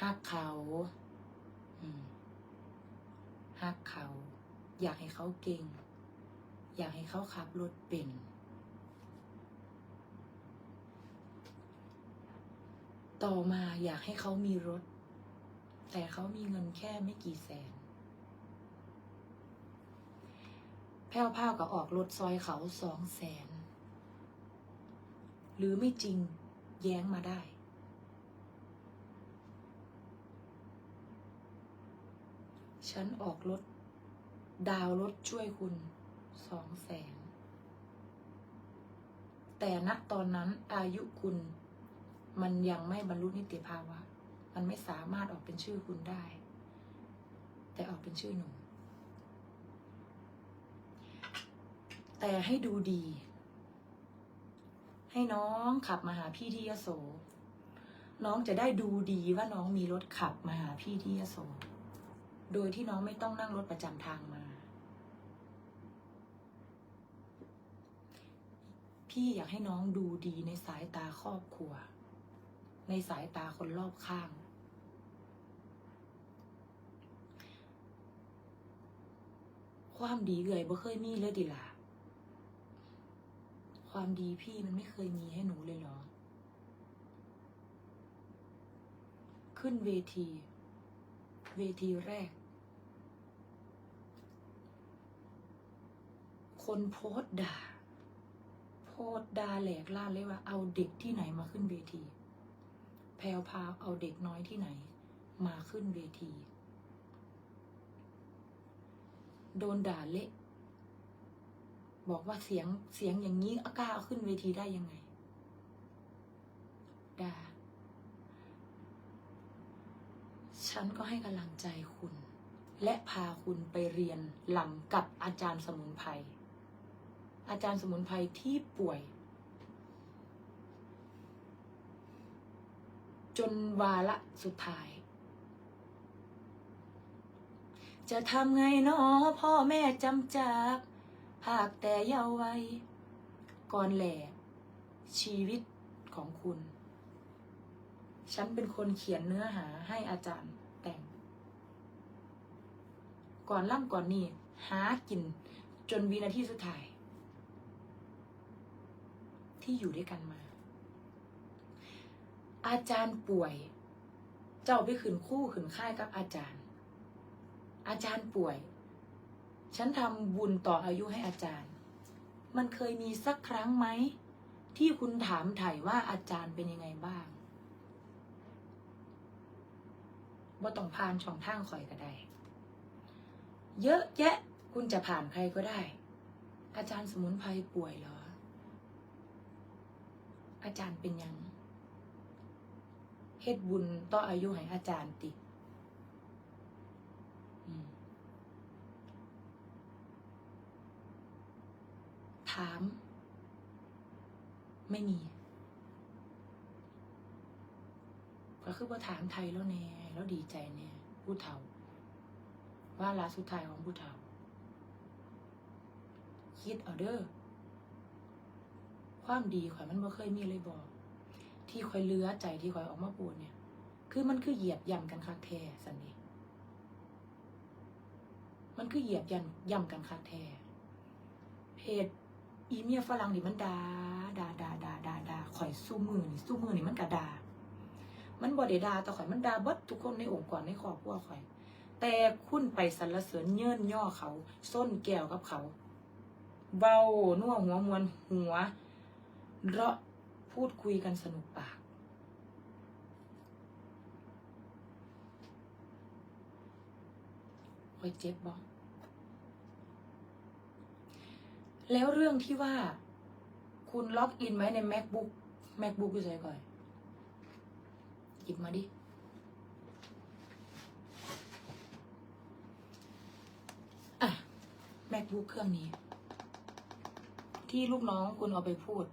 ฮักเขาอืมฮักเขา อยากให้เขาเก่ง อยากให้เขาขับรถเป็น ต่อมาอยากให้เขามีรถ แต่เขามีเงินแค่ไม่กี่แสน แพ้วพ้าวก็ออกรถซอยเขาสองแสน หรือไม่จริงแย้งมาได้ ฉันออกรถ ดาวรถช่วยคุณสองแสน แต่ณตอนนั้นอายุคุณ มันยังไม่บรรลุนิติภาวะ มันไม่สามารถออกเป็นชื่อคุณได้ แต่ออกเป็นชื่อหนู แต่ให้ดูดี ให้น้องขับมาหาพี่ที่ยโส น้องจะได้ดูดีว่าน้องมีรถขับมาหาพี่ที่ยโส โดยที่น้องไม่ต้องนั่งรถประจำทางมา พี่อยากให้น้องดูดีในสายตาครอบครัว ในสายตาคนรอบข้าง ความดีเอ่ยบ่เคยมีเลยดิล่ะความดีพี่มันไม่เคยมีให้หนูเลยหรอ ขึ้นเวที เวทีแรก คนโพสด่า โพสด่าแหลกล่าเลยว่า เอาเด็กที่ไหนมาขึ้นเวที แพลวพราวเอาเด็กน้อยที่ไหน มาขึ้นเวที โดนด่าเละ บอกว่าเสียงเสียงอย่างนี้อากล้าเอาขึ้นเวทีได้ยังไง ด่า ฉันก็ให้กำลังใจคุณและพาคุณไปเรียนหลำกับอาจารย์สมุนไพร อาจารย์สมุนไพรที่ป่วย จนวาระสุดท้าย จะทำไงเนาะพ่อแม่จำจากหากแต่เยาว์วัยก่อนแหล่ชีวิตของคุณ ฉันเป็นคนเขียนเนื้อหาให้อาจารย์แต่ง ก่อนล่ำก่อนนี่หากินจนวินาทีสุดท้าย ที่อยู่ด้วยกันมา อาจารย์ป่วย เจ้าไปขืนคู่ขืนค่ายกับอาจารย์ อาจารย์ป่วย ฉันทำบุญต่ออายุให้อาจารย์ มันเคยมีสักครั้งไหม ที่คุณถามถ่ายว่าอาจารย์เป็นยังไงบ้างว่ต้องผ่านช่องทางคอยก็ได้ เยอะแยะคุณจะผ่านใครก็ได้ อาจารย์สมุนไพรป่วยเหรอ อาจารย์เป็นยังเฮ็ดบุญต่ออายุให้อาจารย์ติถาม ไม่มี ก็คือว่าถามไทยแล้วแน่แล้วดีใจแน่ผู้เฒ่า ว่าลาสุดท้ายของผู้เฒ่า คิดเอาเด้อ ความดีข่อยมันบ่เคยมีเลยบอก ที่ข่อยเลือใจที่ข่อยออกมาพูดเนี่ย คือมันคือเหยียบย่ำกันคักแท้สันนี่มันคือเหยียบยันย่ำกันคักแท้เพจอีเมียฝรั่งนี่มันดาดาดาดาดาดาข่อยสู้มือนี่สู้มือนี่มันกระดา มันบ่ได้ดาแต่ข่อยมันดาบดทุกคนในองค์กรในครอบครัวข่อย แต่คุณไปสรรเสริญเยินย่อเขา ส้นแก้วกับเขาเบานัวหัวมวนหัว เราะพูดคุยกันสนุกปากข่อยเจ็บบ่แล้วเรื่องที่ว่า คุณล็อกอินไว้ใน macbook macbook อยู่ใส่ก่อนหยิบมาดิ อะ macbook เครื่องนี้ ที่ลูกน้องคุณเอาไปพูด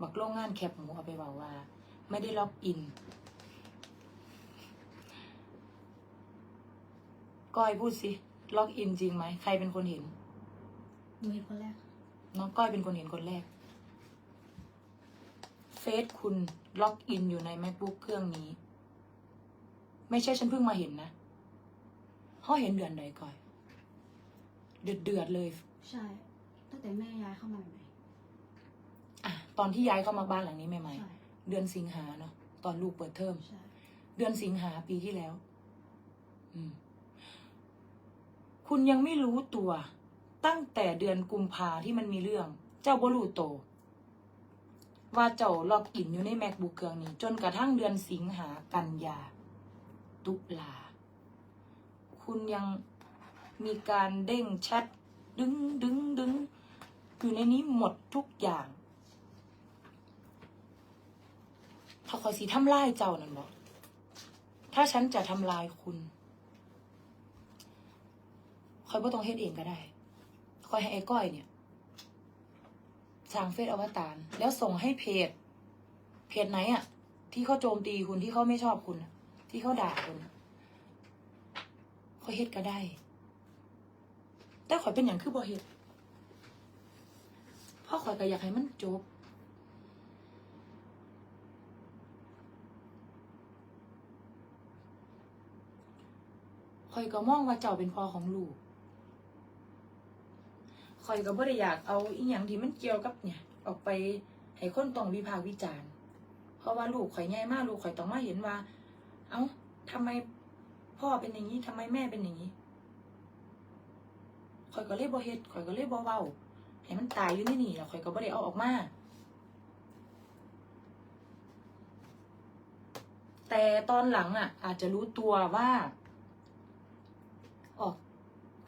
บักโรงงานแคปหมูเอาไปบอกว่า ไม่ได้ล็อกอินก้อยพูดสิล็อกอินจริงไหมใครเป็นคนเห็นหนูเห็นคนแรกน้องก้อยเป็นคนเห็นคนแรก เฟซคุณล็อกอินอยู่ใน macbook เครื่องนี้ ไม่ใช่ฉันเพิ่งมาเห็นนะเขาเห็นเดือนใดก่อน เดือดเดือดๆเลย ใช่ ตั้งแต่แม่ย้ายเข้ามาใหม่อะ ตอนที่ย้ายเข้ามาบ้านหลังนี้ใหม่ๆใช่ๆเดือนสิงหาเนาะตอนลูกเปิดเทอมใช่เดือนสิงหาปีที่แล้ว อืม คุณยังไม่รู้ตัว ตั้งแต่เดือนกุมภาที่มันมีเรื่อง เจ้าบรูโต ว่าเจ้าล็อกอินอยู่ใน macbook เครื่องนี้ จนกระทั่งเดือนสิงหากันยา ตุลา คุณยังมีการเด้งแชทดึงดึงดึงอยู่ในนี้หมดทุกอย่าง ถ้าคอยสีทำลายเจ้านั่นบอกถ้าฉันจะทำลายคุณคอยบ่ต้องเฮ็ดเองก็ได้คอยให้ไอ้ก้อยเนี่ยสร้างเฟซอวตารแล้วส่งให้เพจ เพจไหนอะที่เขาโจมตีคุณที่เขาไม่ชอบคุณ ที่เขาด่าคุณคอยเฮ็ดก็ได้ แต่ข่อยเป็นอย่างคือบ่เฮ็ดพราะข่อยก็อยากให้มันจบ ข่อยก็มองว่าเจ้าเป็นพ่อของลูกข่อยก็บ่ได้อยากเอาอีหยังที่มันเกี่ยวกับเนี่ย ออกไปให้คนต้องวิพากษ์วิจารณ์ เพราะว่าลูกข่อยใหญ่มากลูกข่อยต้องมาเห็นว่า เอ้าทำไมพ่อเป็นอย่างนี้ทำไมแม่เป็นอย่างนี้ข่อยก็เลยบ่เฮ็ดข่อยก็เลยบ่เว้าให้มันตายอยู่ในนี่แล้วข่อยก็บ่ได้เอาออกมา แต่ตอนหลังอะ อาจจะรู้ตัวว่า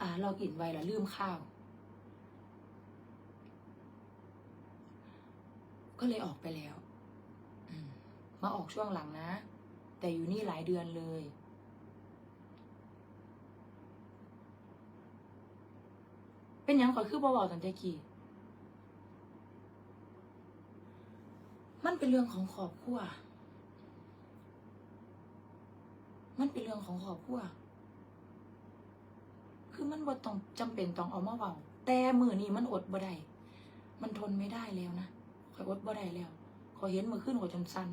อ่าลอกอินไว้แล้วลืมข้าว ก็เลยออกไปแล้วมาออกช่วงหลังนะ แต่อยู่นี่หลายเดือนเลย เป็นยังข่อคือบ่บอกตั้งแต่กี้มันเป็นเรื่องของครอบครัวมันเป็นเรื่องของครอบครัว คือมันบ่ต้องจำเป็นต้องเอามาเว้าแต่มือนี้มันอดบ่ได้มันทนไม่ได้แล้วนะขอยอดบ่ได้แล้ว ขอเห็นมือขึ้นข่อยจนสั่น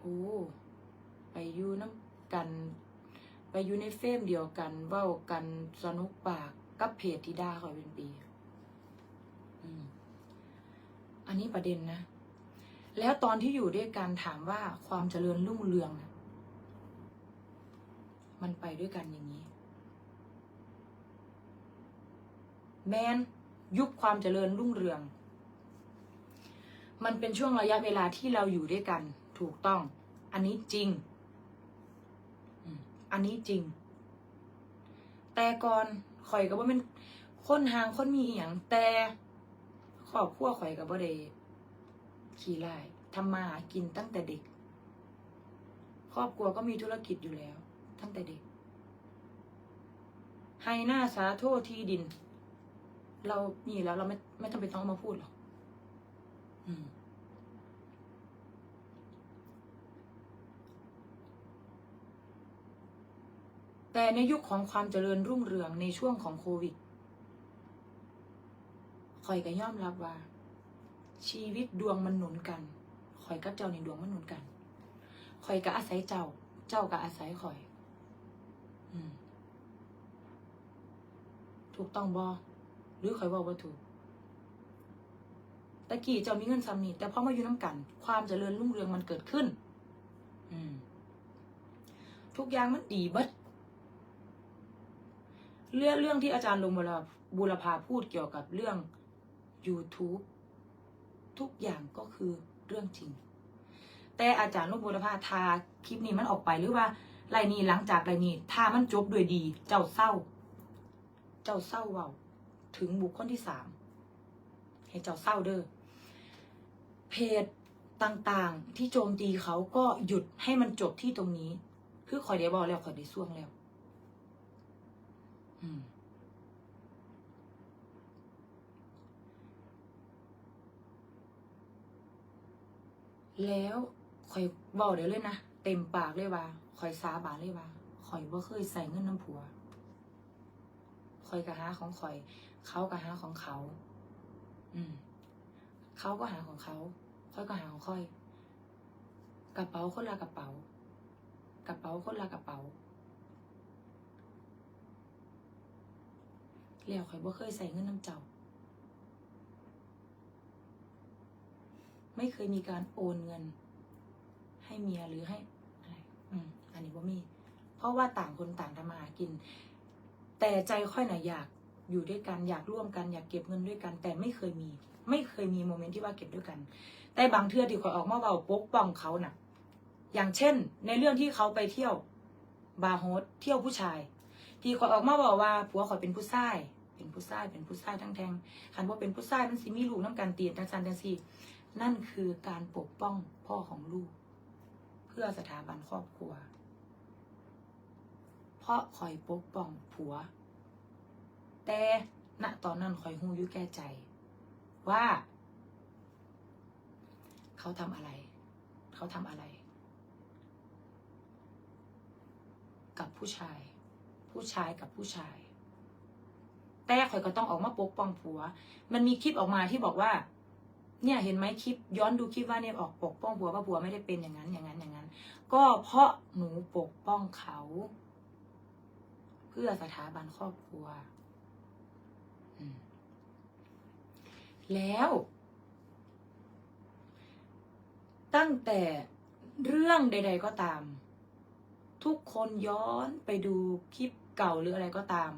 โอ้ไปอยู่น้ำกัน ไปอยู่ในเฟมเดียวกัน เว้ากันสนุกปากกับเพจที่ด่าขอยเป็นปีอืมอันนี้ประเด็นนะ แล้วตอนที่อยู่ด้วยกันถามว่าความเจริญรุ่งเรืองนะมันไปด้วยกันอย่างนี้ แมนยุคความเจริญรุ่งเรือง มันเป็นช่วงระยะเวลาที่เราอยู่ด้วยกัน ถูกต้อง อันนี้จริง อันนี้จริง แต่ก่อนข่อยก็ว่าเป็นคนห่างคนมีอีหยังแต่ครอบครัวข่อยก็บ่ได้ ขี่ไล่ทำมาหากินตั้งแต่เด็ก ครอบครัวก็มีธุรกิจอยู่แล้ว ตั้งแต่เด็กให้หน้าสาโทษที่ดิน เรามีแล้วเราไม่ไม่จำเป็นต้องมาพูดหรอกอืมแต่ในยุคของความเจริญรุ่งเรืองในช่วงของโควิดคอยก็ย่อมรับว่า ชีวิตดวงมันหนุนกันคอยกับเจ้าในดวงมันหนุนกันคอยก็อาศัยเจ้า เจ้าก็อาศัยคอยอืมถูกต้องบอหรือคอยบอกว่าถูกตะกี้เจ้ามีเงินซ้ำนี่แต่พอมาอยู่น้ำกัน ความเจริญรุ่งเรืองมันเกิดขึ้น อืม ทุกอย่างมันดีเบิดเรื่องเรื่องที่อาจารย์ลงบุรบุรพาพูดเกี่ยวกับเรื่อง YouTube ทุกอย่างก็คือเรื่องจริง แต่อาจารย์ลงบุรพาทาคลิปนี้มันออกไปหรือว่าไรนี้หลังจากไรนี้ถ้ามันจบด้วยดี เจ้าเศร้า เจ้าเศร้าเว้าถึงบุคคลที่สามให้เจ้าเศร้าเด้อเพจต่างๆ ที่โจมตีเขาก็หยุดให้มันจบที่ตรงนี้ คือคอยได้บอกแล้วคอยได้ส่วงแล้ว อืม แล้วคอยบอกเดี๋ยวเลยนะเต็มปากเลยว่าคอยสาบานเลยว่าคอยบ่เคยใส่เงินน้ำผัวคอยกะหาของคอย เขากะหาของเขา อืม เขาก็หาของเขาคอยก็หาของคอย กระเป๋าคนละกระเป๋า กระเป๋าคนละกระเป๋าแล้วข่อยบ่เคยใส่เงินน้ำเจ้า ไม่เคยมีการโอนเงิน ให้เมียหรือให้อะไรอืมอันนี้ว่ามี เพราะว่าต่างคนต่างทำมาหากิน แต่ใจค่อยหน่ะอยากอยู่ด้วยกันอยากร่วมกันอยากเก็บเงินด้วยกัน แต่ไม่เคยมี ไม่เคยมีโมเมนต์ที่ว่าเก็บด้วยกัน แต่บางเทื่อที่ข่อยออกมาเบาปกป้องเขาน่ะ อย่างเช่น ในเรื่องที่เขาไปเที่ยวบาร์โฮสเที่ยวผู้ชาย ที่ข่อยออกมาบอกว่าผัวขอยเป็นผู้ชาย เป็นผู้ชายเป็นผู้ชายทั้งแทงคันว่าเป็นผู้ชายมันสิมีลูกน้ำกันเตียนจังซันจังซี นั่นคือการปกป้องพ่อของลูก เพื่อสถาบันครอบครัว เพราะคอยปกป้องผัว แต่ณตอนนั้นคอยหูอยู่แก่ใจ ว่า เขาทำอะไร เขาทำอะไร กับผู้ชาย ผู้ชายกับผู้ชาย แต่ข่อยก็ต้องออกมาปกป้องผัว มันมีคลิปออกมาที่บอกว่า เนี่ยเห็นไหมคลิปย้อนดูคลิปว่าเนี่ยออกปกป้องผัวว่าผัวไม่ได้เป็นอย่างนั้นอย่างนั้นอย่างนั้น ก็เพราะหนูปกป้องเขา เพื่อสถาบันครอบครัวแล้ว ตั้งแต่เรื่องใด ๆ ก็ตาม ทุกคนย้อนไปดูคลิปเก่าหรืออะไรก็ตาม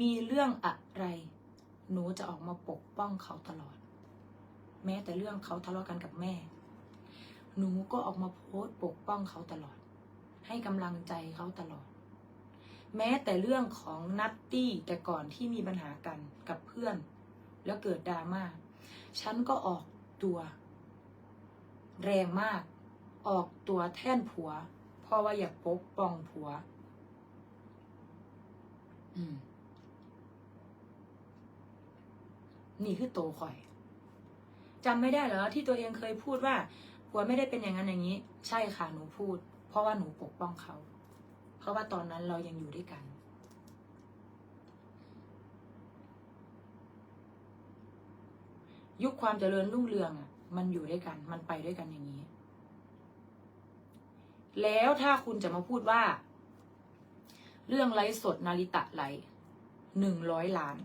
มีเรื่องอะไร หนูจะออกมาปกป้องเขาตลอด แม้แต่เรื่องเขาทะเลาะกันกับแม่ หนูก็ออกมาโพสต์ปกป้องเขาตลอด ให้กำลังใจเขาตลอด แม้แต่เรื่องของนัตตี้แต่ก่อนที่มีปัญหากันกับเพื่อน แล้วเกิดดราม่าฉันก็ออกตัวแรงมาก ออกตัวแท่นผัว เพราะว่าอยากปกป้องผัว อืม นี่คือโตข่อย จำไม่ได้เหรอที่ตัวเองเคยพูดว่าผัวไม่ได้เป็นอย่างนั้นอย่างนี้ ใช่ค่ะหนูพูด เพราะว่าหนูปกป้องเขา เพราะว่าตอนนั้นเรายังอยู่ด้วยกัน ยุคความเจริญรุ่งเรืองอะ มันอยู่ด้วยกัน มันไปด้วยกันอย่างนี้ แล้วถ้าคุณจะมาพูดว่า เรื่องไลฟ์สดนาริตะไลหนึ่งร้อยล้าน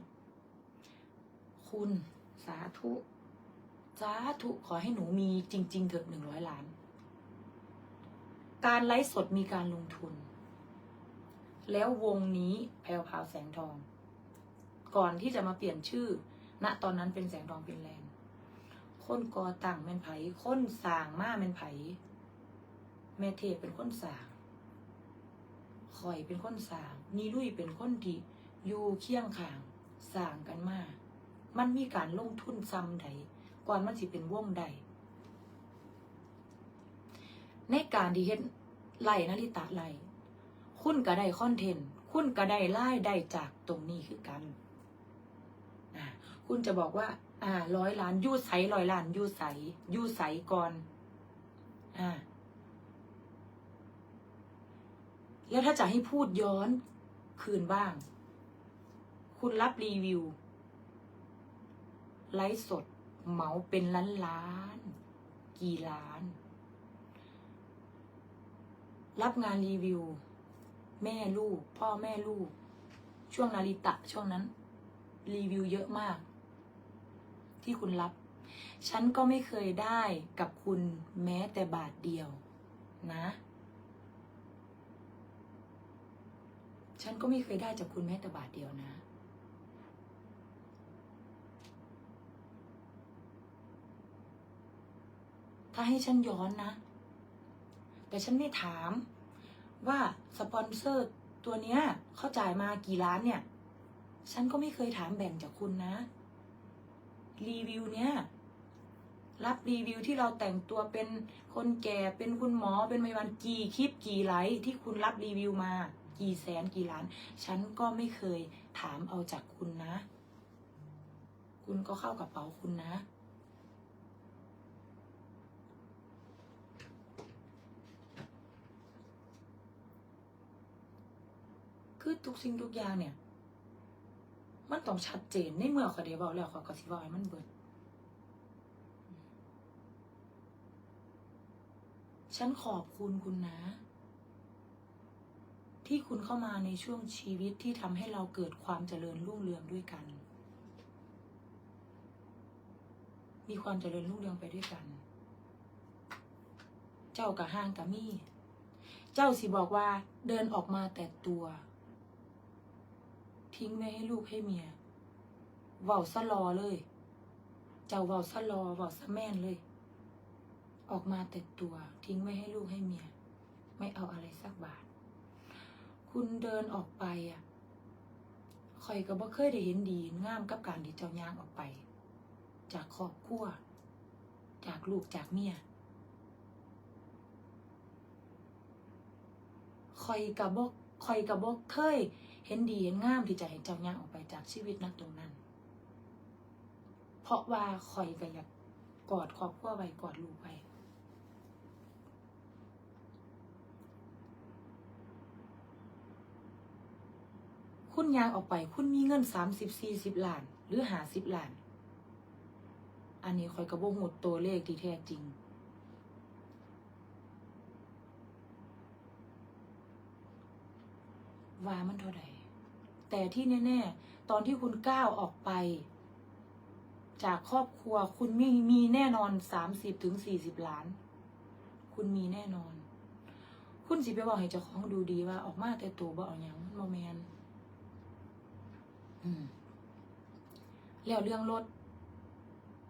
คุณสาธุ สาธุขอให้หนูมีจริง ๆ เถอะหนึ่งร้อยล้าน การไลฟ์สดมีการลงทุน แล้ววงนี้แพลวพาวแสงทอง ก่อนที่จะมาเปลี่ยนชื่อ ณตอนนั้นเป็นแสงทองฟินแลนคนกอตั้งแมนไผคนสางมา แมนไผแม่เทพเป็นคนสางข่อยเป็นคนสางนีลุยเป็นคนที่อยู่เคียงข้างสางกันมามันมีการลงทุนซ้ำใด ก่อนมันสิเป็นวงใดในการที่เฮ็ดไล่นาริตะไล่คุณก็ได้คอนเทนต์คุณก็ได้รายได้จากตรงนี้คือกันคุณจะบอกว่า อ่าร้อยล้านยูใสร้อยล้านยูใสยูใสก่อนอ่าแล้วถ้าจะให้พูดย้อนคืนบ้าง คุณรับรีวิว ไลฟ์สด เหมาเป็นล้านล้าน กี่ล้าน รับงานรีวิว แม่ลูก พ่อแม่ลูก ช่วงนาริตะช่วงนั้น รีวิวเยอะมาก ที่คุณรับ ฉันก็ไม่เคยได้กับคุณแม้แต่บาทเดียว นะ ฉันก็ไม่เคยได้จากคุณแม้แต่บาทเดียวนะ ถ้าให้ฉันย้อนนะ แต่ฉันไม่ถาม ว่าสปอนเซอร์ตัวเนี้ยเขาจ่ายมากี่ล้านเนี่ย ฉันก็ไม่เคยถามแบ่งจากคุณนะ รีวิวเนี้ยรับรีวิวที่เราแต่งตัวเป็นคนแก่เป็นคุณหมอเป็นพยาบาลกี่คลิปกี่ไลค์ที่คุณรับรีวิวมา กี่แสนกี่ล้าน ฉันก็ไม่เคยถามเอาจากคุณนะ คุณก็เข้ากระเป๋าคุณนะ คือทุกสิ่งทุกอย่างเนี่ย มันต้องชัดเจนในเมื่อเขาได้บอกแล้วเขาก็สิบอกให้มันเบิด ฉันขอบคุณคุณนะ ที่คุณเข้ามาในช่วงชีวิตที่ทำให้เราเกิดความเจริญรุ่งเรืองด้วยกัน มีความเจริญรุ่งเรืองไปด้วยกัน เจ้ากับห้างกับมี่เจ้าสิบอกว่าเดินออกมาแต่ตัว ทิ้งไว้ให้ลูกให้เมียเว้าซะรอเลย เจ้าเว้าซะรอเว้าซะแม่นเลย ออกมาแต่ตัวทิ้งไว้ให้ลูกให้เมีย ไม่เอาอะไรสักบาท คุณเดินออกไปอะคอยก็บ่เคยได้เห็นดีงามกับการที่เจ้าย่างออกไป จากครอบครัว จากลูกจากเมียคอยกับบกคอยกับบกเคย เห็นดีเห็นงามที่จะเห็นเจ้าย่างออกไปจากชีวิตนักตรงนั้น เพราะว่าคอยก็อยากกอดครอบครัวไว้กอดลูกไว้คุณยางออกไป คุณมีเงินสามสิบสี่สิบล้าน หรือหาสิบล้าน อันนี้คอยกระโบหดตัวเลขที่แท้จริง ว่ามันเท่าไหร่ แต่ที่แน่ๆ ตอนที่คุณก้าวออกไป จากครอบครัวคุณมีมีแน่นอนสามสิบถึงสี่สิบล้าน คุณมีแน่นอน คุณสิไปบอกให้เจ้าของดูดีว่าออกมาแต่ตัวบ่เอาหยังโมแมนแล้วเรื่องรถ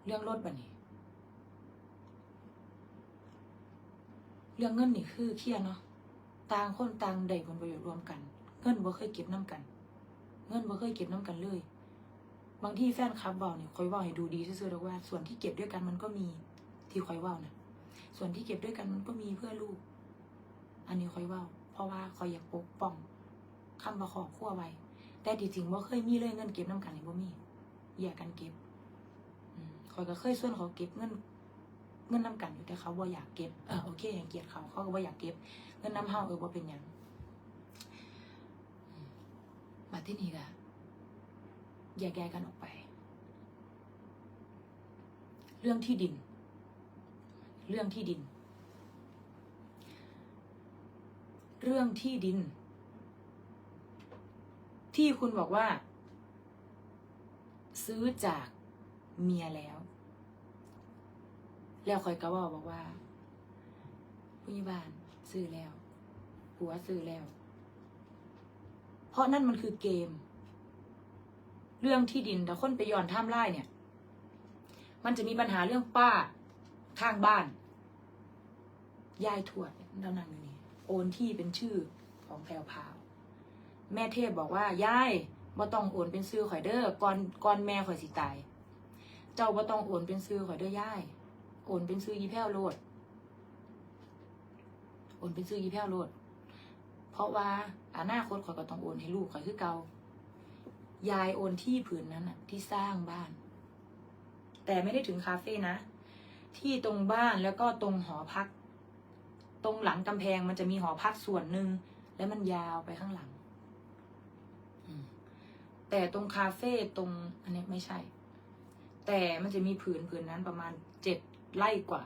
เรื่องรถบัดนี้ เรื่องเงินนี่คือเคลียร์เนาะต่างคนต่างได้ผลประโยชน์รวมกัน เงินบ่เคยเก็บน้ำกัน เงินบ่เคยเก็บน้ำกันเลย บางที่แฟนคลับบอกเนี่ยคอยว่าให้ดูดีซื่อๆแล้วว่า ส่วนที่เก็บด้วยกันมันก็มีที่คอยว่านะส่วนที่เก็บด้วยกันมันก็มีเพื่อลูก อันนี้คอยว่าเพราะว่าคอยอยากปกป้องคำว่าขอบครัวไว้ แต่ที่จริงบ่เคยมีเลยเงินเก็บน้ำกันนี่บ่มีแยกกันเก็บคอยก็เคยส่วนเขาเก็บเงินเงินน้ำกันอยู่แต่เขาบ่อยากเก็บเออโอเคอย่างเกียดเขาเขาก็บ่อยากเก็บ เงินน้ำเฮาเออว่าเป็นหยัง มาที่นี่ก็แยกย้ายกันออกไป เรื่องที่ดิน เรื่องที่ดิน เรื่องที่ดิน ที่คุณบอกว่า ซื้อจากเมียแล้ว แล้วคอยก็บอกบอกว่าผู้ใหญ่บ้านซื้อแล้ว ผัวซื้อแล้ว ราะนั่นมันคือเกม เรื่องที่ดินแต่คนไปย้อนท่ามไล่เนี่ย มันจะมีปัญหาเรื่องป้าข้างบ้าน ยายทวดเรานั่งอยู่นี่โอนที่เป็นชื่อของแพรวพราว แม่เทพบอกว่ายายบ่ต้องโอนเป็นซื้อข่อยเด้อก่อนก่อนแม่ข่อยสิตาย เจ้าบ่ต้องโอนเป็นซื้อข่อยเด้อยายโอนเป็นซื้อยีแพ้วโลดโอนเป็นซื้อยีแพ้วโลด ราะว่าอนาคตข่อยก็ต้องโอนให้ลูกข่อยคือเกายายโอนที่ผืนนั้นน่ะที่สร้างบ้าน แต่ไม่ได้ถึงคาเฟ่นะ ที่ตรงบ้านแล้วก็ตรงหอพัก ตรงหลังกำแพงมันจะมีหอพักส่วนหนึ่งแล้วมันยาวไปข้างหลังแต่ตรงคาเฟ่ตรงอันนี้ไม่ใช่ แต่มันจะมีผืนผืนนั้นประมาณเจ็ดไร่กว่า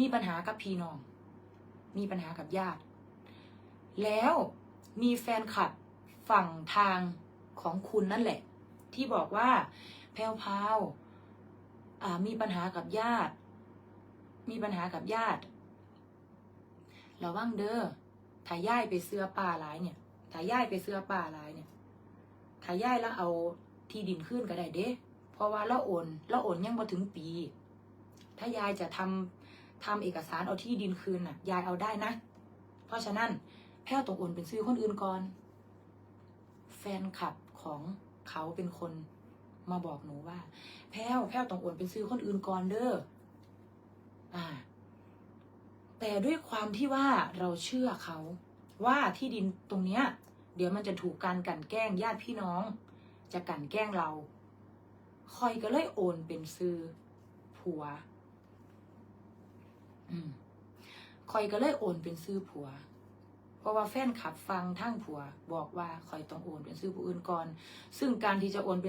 มีปัญหากับพี่น้อง มีปัญหากับญาติ แล้วมีแฟนคลับฝั่งทางของคุณนั่นแหละ ที่บอกว่าแพลวพาวมีปัญหากับญาติ มีปัญหากับญาติระวังเด้อถ้าย่ายไปเสื้อป่าหลายเนี่ยถ้าย่ายไปเสื้อป่าหลายเนี่ยถ้าย่ายแล้วเอาที่ดินขึ้นก็ได้เด้ เพราะว่าเราโอนเราโอนยังบ่ถึงปี ถ้ายายจะทำ ทำเอกสารเอาที่ดินคืนน่ะ ยายเอาได้นะ เพราะฉะนั้นแพ้วต้องโอนเป็นซื้อคนอื่นก่อน แฟนคลับของเขาเป็นคนมาบอกหนูว่า แพ้วแพ้วต้องโอนเป็นซื้อคนอื่นก่อนเด้ออ่า แต่ด้วยความที่ว่าเราเชื่อเขา ว่าที่ดินตรงเนี้ย เดี๋ยวมันจะถูกการกันแกล้งญาติพี่น้อง จะกันแกล้งเราคอยก็เลยโอนเป็นซื้อผัว คอยก็เลยโอนเป็นซื้อผัว เพราะว่าแฟนขับฟังทั้งผัว บอกว่าคอยต้องโอนเป็นซื้อผู้อื่นก่อน ซึ่งการที่จะโอนเป็น